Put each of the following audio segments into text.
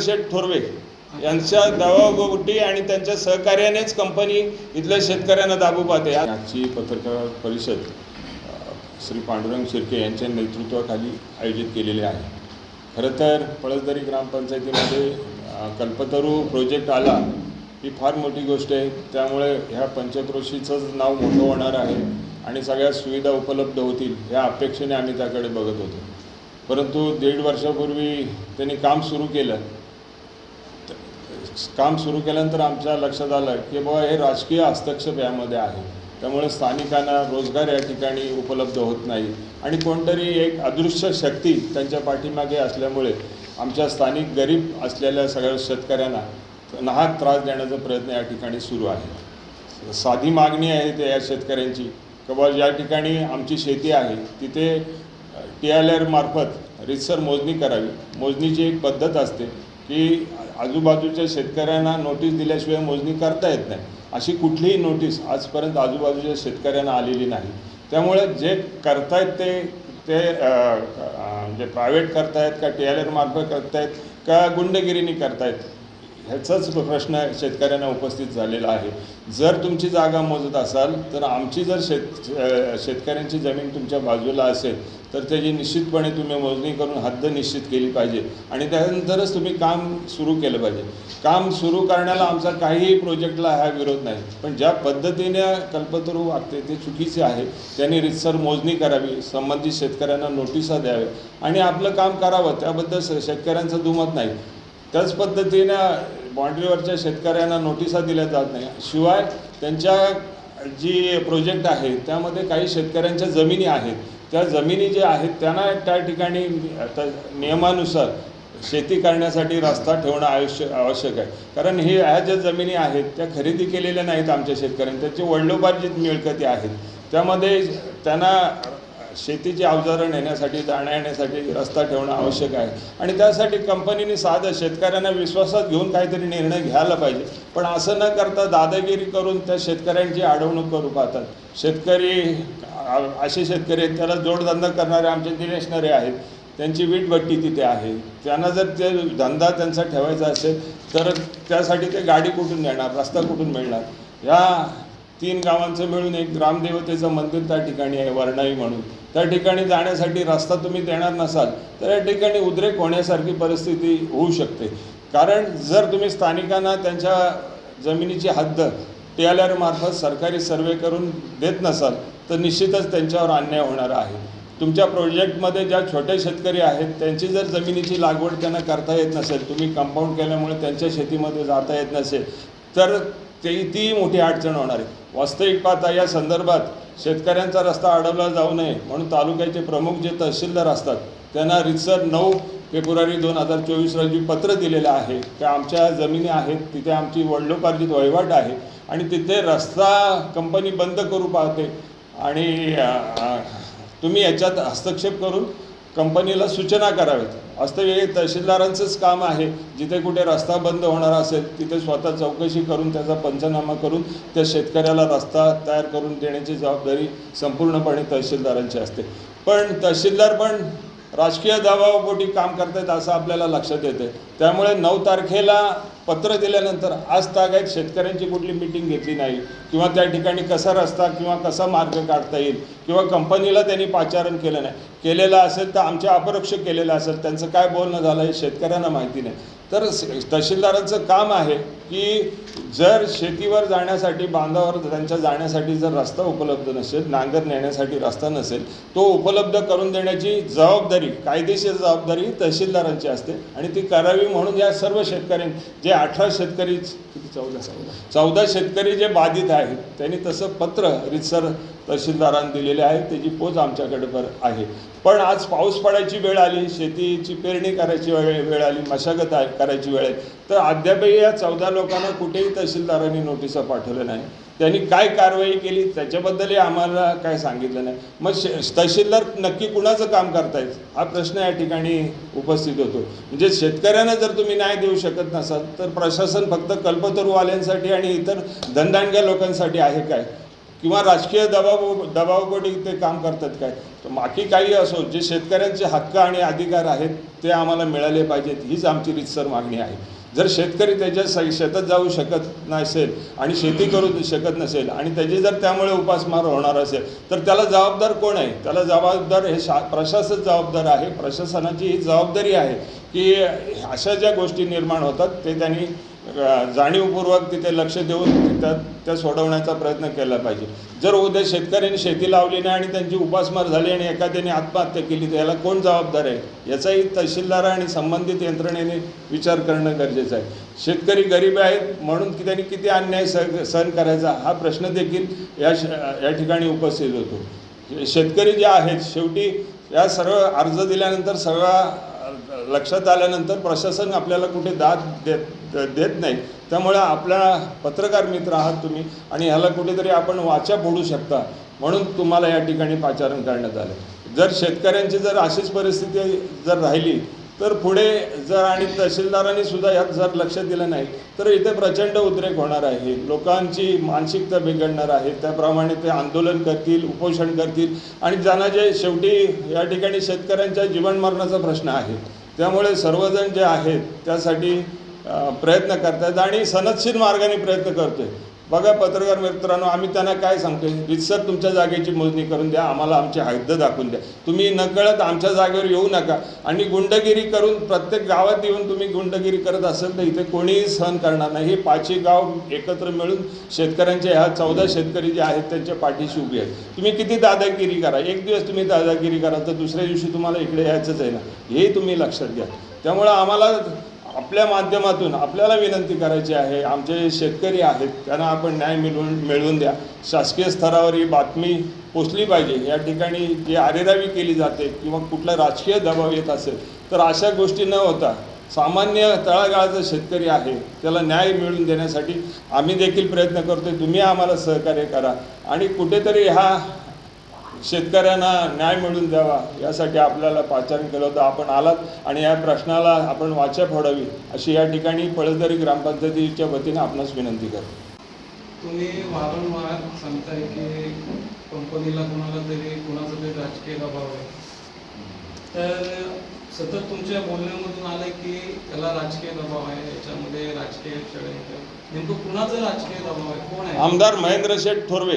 चंद्रशेठ थोरवे यांच्या दबावगोटी आणि त्यांच्या सहकार्यानेच कंपनी इथल्या शेतकऱ्यांना दाबू पाहते. आजची पत्रकार परिषद श्री पांडुरंग शिर्के यांच्या नेतृत्वाखाली आयोजित केलेली आहे. खरं तर पळसदरी ग्रामपंचायतीमध्ये कल्पतरू प्रोजेक्ट आला ही फार मोठी गोष्ट आहे. त्यामुळे ह्या पंचक्रोशीचंच नाव मोठं होणार आहे आणि सगळ्या सुविधा उपलब्ध होतील ह्या अपेक्षेने आम्ही त्याकडे बघत होतो. परंतु दीड वर्षापूर्वी त्यांनी काम सुरू केलं. काम सुरू केल्यानंतर आमच्या लक्षात आलं की बाबा हे राजकीय हस्तक्षेप यामध्ये आहे. त्यामुळे स्थानिकांना रोजगार या ठिकाणी उपलब्ध होत नाही. आणि कोणतरी एक अदृश्य शक्ती त्यांच्या पाठीमागे असल्यामुळे आमच्या स्थानिक गरीब असलेल्या सगळ्या शेतकऱ्यांना नाहक त्रास देण्याचा प्रयत्न या ठिकाणी सुरू आहे. साधी मागणी आहे ते या शेतकऱ्यांची की बाबा ज्या ठिकाणी आमची शेती आहे तिथे टी एल आर मार्फत रितसर मोजणी करावी. मोजणीची एक पद्धत असते की आजूबाजूच्या शेतकऱ्यांना नोटीस दिल्याशिवाय मोजणी करता येत नाही. अशी कुठलीही नोटीस आजपर्यंत आजूबाजूच्या शेतकऱ्यांना आलेली नाही. त्यामुळे जे करतायत ते ते म्हणजे प्रायव्हेट करतायत का टी एल आर मार्फत करतायत का गुंडगिरीने करतायत ह्याचाच प्रश्न शेतकऱ्यांना उपस्थित झालेला आहे. जर तुमची जागा मोजत असाल तर आमची जर शेत शेतकऱ्यांची जमीन तुमच्या बाजूला असेल तर त्याची निश्चितपणे तुम्ही मोजणी करून हद्द निश्चित केली पाहिजे. आणि त्यानंतरच तुम्ही काम सुरू केलं पाहिजे. काम सुरू करण्याला आमचा काहीही प्रोजेक्टला हा विरोध नाही. पण ज्या पद्धतीने कल्पतरू वागते ते चुकीचे आहे. त्यांनी रितसर मोजणी करावी संबंधित शेतकऱ्यांना नोटिसा द्याव्या आणि आपलं काम करावं त्याबद्दल शेतकऱ्यांचं दुमत नाही. त्याच पद्धतीनं बाँड्रीवरच्या शेतकऱ्यांना नोटिसा दिल्या जात नाही. शिवाय त्यांच्या जी प्रोजेक्ट आहे त्यामध्ये काही शेतकऱ्यांच्या जमिनी आहेत. त्या जमिनी ज्या आहेत त्यांना त्या ठिकाणी आता नियमानुसार शेती करण्यासाठी रस्ता ठेवणं आवश्यक आवश्यक आहे. कारण हे ह्या ज्या जमिनी आहेत त्या खरेदी केलेल्या नाहीत आमच्या शेतकऱ्यांनी. त्याचे वडलोपार्जित मिळकती आहेत. त्यामध्ये त्यांना शेतीची अवजारं नेण्यासाठी जाण्या येण्यासाठी रस्ता ठेवणं आवश्यक आहे. आणि त्यासाठी कंपनीने साधं शेतकऱ्यांना विश्वासात घेऊन काहीतरी निर्णय घ्यायला पाहिजे. पण असं न करता दादागिरी करून त्या शेतकऱ्यांची अडवणूक करू पाहतात. शेतकरी असे शेतकरी आहेत त्याला जोडधंदा करणारे आमचे निरेशनरे आहेत. त्यांची वीटभट्टी तिथे आहे. त्यांना जर ते धंदा त्यांचा ठेवायचा असेल तर त्यासाठी ते गाडी कुठून देणार रस्ता कुठून मिळणार? या तीन गावांचं मिळून एक ग्रामदेवतेचं मंदिर त्या ठिकाणी आहे वर्णाई म्हणून. त्या ठिकाणी जाण्यासाठी रस्ता तुम्ही देणार नसाल तर या ठिकाणी उद्रेक होण्यासारखी परिस्थिती होऊ शकते. कारण जर तुम्ही स्थानिकांना त्यांच्या जमिनीची हद्द टी एल आरमार्फत सरकारी सर्वे करून देत नसाल तर निश्चितच त्यांच्यावर अन्याय होणार आहे. तुमच्या प्रोजेक्टमध्ये ज्या छोटे शेतकरी आहेत त्यांची जर जमिनीची लागवड त्यांना करता येत नसेल तुम्ही कंपाऊंड केल्यामुळे त्यांच्या शेतीमध्ये जाता येत नसेल तर ते ती मोठी अडचण होणार आहे. वास्तविक पाहता या संदर्भात शेतकऱ्यांचा रस्ता अडवला जाऊ नये म्हणून तालुक्याचे प्रमुख जे तहसीलदार असतात त्यांना रितसर नऊ फेब्रुवारी दोन हजार चोवीस रोजी पत्र दिलेलं आहे. त्या आमच्या जमिनी आहेत तिथे आमची वडिलोपार्जित वहिवाट आहे आणि तिथे रस्ता कंपनी बंद करू पाहते आणि तुम्ही याच्यात हस्तक्षेप करून कंपनीला सूचना कराव्यात वास्तविक तहसीलदारांचंच काम आहे. जिथे कुठे रस्ता बंद होणार असेल तिथे स्वतः चौकशी करून त्याचा पंचनामा करून त्या शेतकऱ्याला रस्ता तयार करून देण्याची जबाबदारी संपूर्णपणे तहसीलदारांची असते. पण तहसीलदार पण राजकीय दबावापोटी काम करतायत असं आपल्याला लक्षात येते त्यामुळे नऊ तारखेला पत्र दिल्यानंतर आज तागायत शेतकऱ्यांची कुठली मिटिंग घेतली नाही. किंवा त्या ठिकाणी कसा रस्ता किंवा कसा मार्ग काढता येईल किंवा कंपनीला त्यांनी पाचारण केलं नाही केलेलं असेल तर आमच्या अपरक्ष केलेलं असेल त्यांचं काय बोलणं झालं हे शेतकऱ्यांना माहिती नाही. तर तहसीलदारांचं काम आहे की जर शेतीवर जाण्यासाठी बांधावर त्यांच्या जाण्यासाठी जर रस्ता उपलब्ध नसेल नांगर नेण्यासाठी रस्ता नसेल तो उपलब्ध करून देण्याची जबाबदारी कायदेशीर जबाबदारी तहसीलदारांची असते. आणि ती करावी म्हणून या सर्व शेतकऱ्यांनी जे अठरा शेतकरी चौदा चौदा शेतकरी जे बाधित आहेत त्यांनी तसं पत्र रितसर तहसीलदारांनी दिलेले आहे त्याची पोच आमच्याकडे पर आहे. पण आज पाऊस पडायची वेळ आली शेतीची पेरणी करायची वेळ वेळ आली मशागत आहे- करायची वेळ आहे. तर अद्यापही या चौदा लोकांना कुठेही तहसीलदारांनी नोटिसा पाठवल्या नाही. त्यांनी काय कारवाई केली त्याच्याबद्दलही आम्हाला काय सांगितलं नाही. मग शे तहसीलदार नक्की कुणाचं काम करतायत? हा प्रश्न या ठिकाणी उपस्थित होतो. म्हणजे शेतकऱ्यांना जर तुम्ही न्याय देऊ शकत नसाल तर प्रशासन फक्त कल्पतरूवाल्यांसाठी आणि इतर धनदांडग्या लोकांसाठी आहे काय? किंवा राजकीय दबाव दबावापोटी ते काम करतात काय? तर बाकी काही असो जे शेतकऱ्यांचे हक्क आणि अधिकार आहेत ते आम्हाला मिळाले पाहिजेत हीच आमची रितसर मागणी आहे. जर शेतकरी त्याच्या स- शेतात जाऊ शकत नसेल आणि शेती करू शकत नसेल आणि त्याची जर त्यामुळे उपासमार होणार असेल तर त्याला जबाबदार कोण आहे? त्याला जबाबदार हे शा प्रशासन जबाबदार आहे. प्रशासनाची ही जबाबदारी आहे की अशा ज्या गोष्टी निर्माण होतात ते त्यांनी जाणीवपूर्वक तिथे लक्ष देऊन त्या त्या सोडवण्याचा प्रयत्न केला पाहिजे. जर उद्या शेतकऱ्यांनी शेती लावली नाही आणि त्यांची उपासमार झाली आणि एखाद्याने आत्महत्या केली तर याला कोण जबाबदार आहे? याचाही तहसीलदार आणि संबंधित यंत्रणेने विचार करणं गरजेचं आहे. शेतकरी गरीब आहेत म्हणून की त्यांनी किती अन्याय सह सहन करायचा हा प्रश्न देखील या श या ठिकाणी उपस्थित होतो. शेतकरी जे आहेत शेवटी या सर्व अर्ज दिल्यानंतर सगळा लक्षात आल्यानंतर प्रशासन आपल्याला कुठे दाद देत देत नाही. त्यामुळे आपला पत्रकार मित्र आहात तुम्ही आणि ह्याला कुठेतरी आपण वाचा फोडू शकता म्हणून तुम्हाला या ठिकाणी पाचारण करण्यात आलं. जर शेतकऱ्यांची जर अशीच परिस्थिती जर राहिली तर पुढे जर आणि तहसीलदारांनी सुद्धा यात जर लक्ष दिलं नाही तर इथे प्रचंड उद्रेक होणार आहे. लोकांची मानसिकता बिघडणार आहे. त्याप्रमाणे ते आंदोलन करतील उपोषण करतील आणि ज्यांना जे शेवटी या ठिकाणी शेतकऱ्यांच्या जीवनमरणाचा प्रश्न आहे त्यामुळे सर्वजण जे आहेत त्यासाठी प्रयत्न करतात आणि सनदशीर मार्गाने प्रयत्न करतोय. बघा पत्रकार मित्रांनो आम्ही त्यांना काय सांगतो रितसर तुमच्या जागेची मोजणी करून द्या आम्हाला आमची हद्द दाखवून द्या. तुम्ही नकळत आमच्या जागेवर येऊ नका आणि गुंडगिरी करून प्रत्येक गावात येऊन तुम्ही गुंडगिरी करत असेल तर इथे कोणीही सहन करणार नाही. हे पाचही गाव एकत्र मिळून शेतकऱ्यांच्या ह्या चौदा शेतकरी जे आहेत त्यांच्या पाठीशी उभी आहेत. तुम्ही किती दादागिरी करा? एक दिवस तुम्ही दादागिरी करा तर दुसऱ्या दिवशी तुम्हाला इकडे यायचंच आहे ना. हे तुम्ही लक्षात घ्या. त्यामुळं आम्हाला आपल्या माध्यमातून आपल्याला विनंती करायची आहे आमचे शेतकरी आहेत त्यांना आपण न्याय मिळवून मिळवून द्या. शासकीय स्तरावर ही बातमी पोचली पाहिजे. या ठिकाणी जी आरेरावी केली जाते किंवा कुठला राजकीय दबाव येत असेल तर अशा गोष्टी न होता सामान्य तळागाळाचा शेतकरी आहे त्याला न्याय मिळवून देण्यासाठी आम्ही देखील प्रयत्न करतोय. तुम्ही आम्हाला सहकार्य करा. आणि कुठेतरी हा शेतकऱ्यांना न्याय मिळवून द्यावा यासाठी आपल्याला पाचारण केलं होतं. आपण आलात आणि या प्रश्नाला आपण वाचा फोडावी अशी या ठिकाणी पळसदरी ग्रामपंचायतीच्या वतीने आपणास विनंती करतो. तुम्ही वारंवार सांगताय की कंपनीला कोणाला तरी कोणाचा तरी राजकीय दबाव आहे. तर सतत तुमच्या बोलण्यामधून आलं की त्याला राजकीय दबाव आहे याच्यामध्ये राजकीय. नेमकं कुणाचा राजकीय दबाव आहे? कोण आहे? आमदार महेंद्र शेठ थोरवे.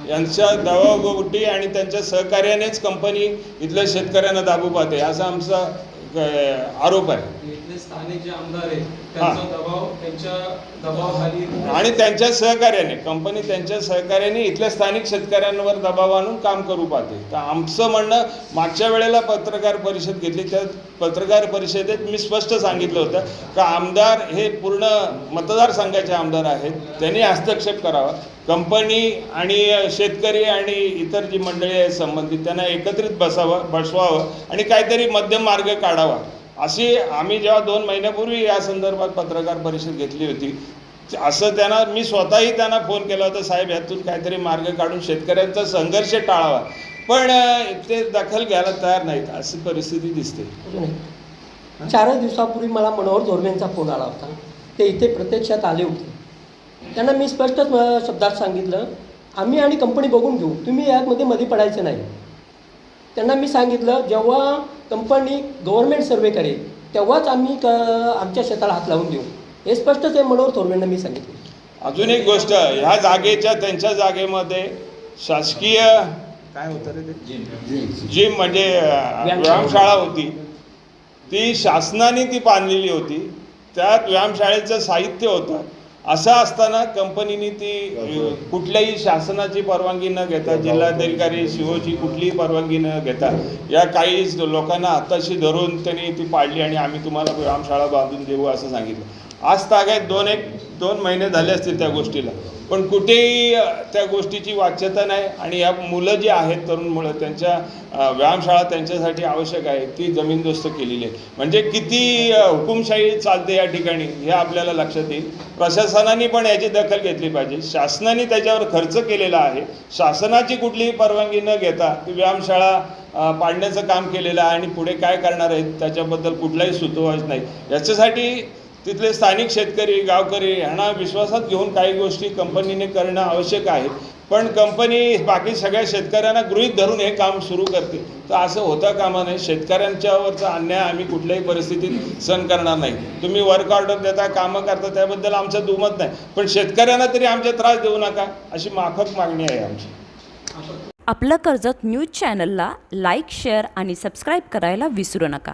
यांच्या दवाबोटी आणि त्यांच्या सहकार्यानेच कंपनी इथल्या शेतकऱ्यांना दाबू पाहते. असा आमचा आरोप आहे. इथले स्थानिक जे आमदार आहेत त्यांचा दबाव त्यांच्या दबावाखाली आणि त्यांच्या सहकार्याने कंपनी त्यांच्या सहकार्याने इथल्या स्थानिक शेतकऱ्यांवर दबाव आणून काम करू पाहते. तर आमचं म्हणणं मागच्या वेळेला पत्रकार परिषद घेतली त्या पत्रकार परिषदेत मी स्पष्ट सांगितलं होतं का आमदार हे पूर्ण मतदारसंघाचे आमदार आहेत त्यांनी हस्तक्षेप करावा. कंपनी आणि शेतकरी आणि इतर जी मंडळी आहेत संबंधित त्यांना एकत्रित बसावं बसवावं आणि काहीतरी मध्यम मार्ग काढावा. अशी आम्ही जेव्हा दोन महिन्यापूर्वी या संदर्भात पत्रकार परिषद घेतली होती असं त्यांना मी स्वतःही त्यांना फोन केला होता साहेब यातून काहीतरी मार्ग काढून शेतकऱ्यांचा संघर्ष टाळावा. पण ते दखल घ्यायला तयार नाहीत अशी परिस्थिती दिसते. चारच दिवसापूर्वी मला मनोहर धोरणेंचा फोन आला होता. ते इथे प्रत्यक्षात आले होते. त्यांना मी स्पष्टच शब्दात सांगितलं आम्ही आणि कंपनी बघून घेऊ. तुम्ही यामध्ये मध्ये पडायचं नाही. त्यांना मी सांगितलं जेव्हा कंपनी गव्हर्नमेंट सर्वे करेल तेव्हाच आम्ही क आमच्या शेताला हात लावून देऊ. हे स्पष्टच आहे मनोहर थोरवेंना मी सांगितलं. अजून एक गोष्ट ह्या जागेच्या त्यांच्या जागेमध्ये शासकीय काय होतं रे ते? जिम म्हणजे व्यायामशाळा होती. ती शासनाने ती बांधलेली होती. त्यात व्यायामशाळेचं साहित्य होतं. असं असताना कंपनीने ती कुठल्याही शासनाची परवानगी न घेता जिल्हाधिकारी सीओची कुठलीही परवानगी न घेता या काही लोकांना हाताशी धरून त्यांनी ती पाडली आणि आम्ही तुम्हाला व्यायामशाळा बांधून देऊ असं सांगितलं. आज तागायत दोन एक दोन महिने झाले असतील त्या गोष्टीला. पण कुठेही त्या गोष्टीची वाच्यता नाही आणि या मुलं जी आहेत तरुण मुलं त्यांच्या व्यायामशाळा त्यांच्यासाठी आवश्यक आहे ती जमीनदोस्त केलेली आहे. म्हणजे किती हुकुमशाही चालते या ठिकाणी हे आपल्याला लक्षात येईल. प्रशासनाने पण याची दखल घेतली पाहिजे. शासनाने त्याच्यावर खर्च केलेला आहे. शासनाची कुठलीही परवानगी न घेता ती व्यायामशाळा पाडण्याचं काम केलेलं आहे आणि पुढे काय करणार आहेत त्याच्याबद्दल कुठलाही सुतोवाच नाही. याच्यासाठी तिथले स्थानिक शेतकरी गावकरी यांना विश्वासात घेऊन काही गोष्टी कंपनीने करणं आवश्यक आहे. पण कंपनी बाकी सगळ्या शेतकऱ्यांना गृहीत धरून हे काम सुरू करते. तर असं होता कामा नये. शेतकऱ्यांच्यावरचा अन्याय आम्ही कुठल्याही परिस्थितीत सहन करणार नाही. तुम्ही वर्क ऑर्डर देता कामं करता त्याबद्दल आमचं दुमत नाही. पण शेतकऱ्यांना तरी आमचे त्रास देऊ नका अशी माफक मागणी आहे आमची. आपलं कर्जत न्यूज चॅनलला लाईक शेअर आणि सबस्क्राईब करायला विसरू नका.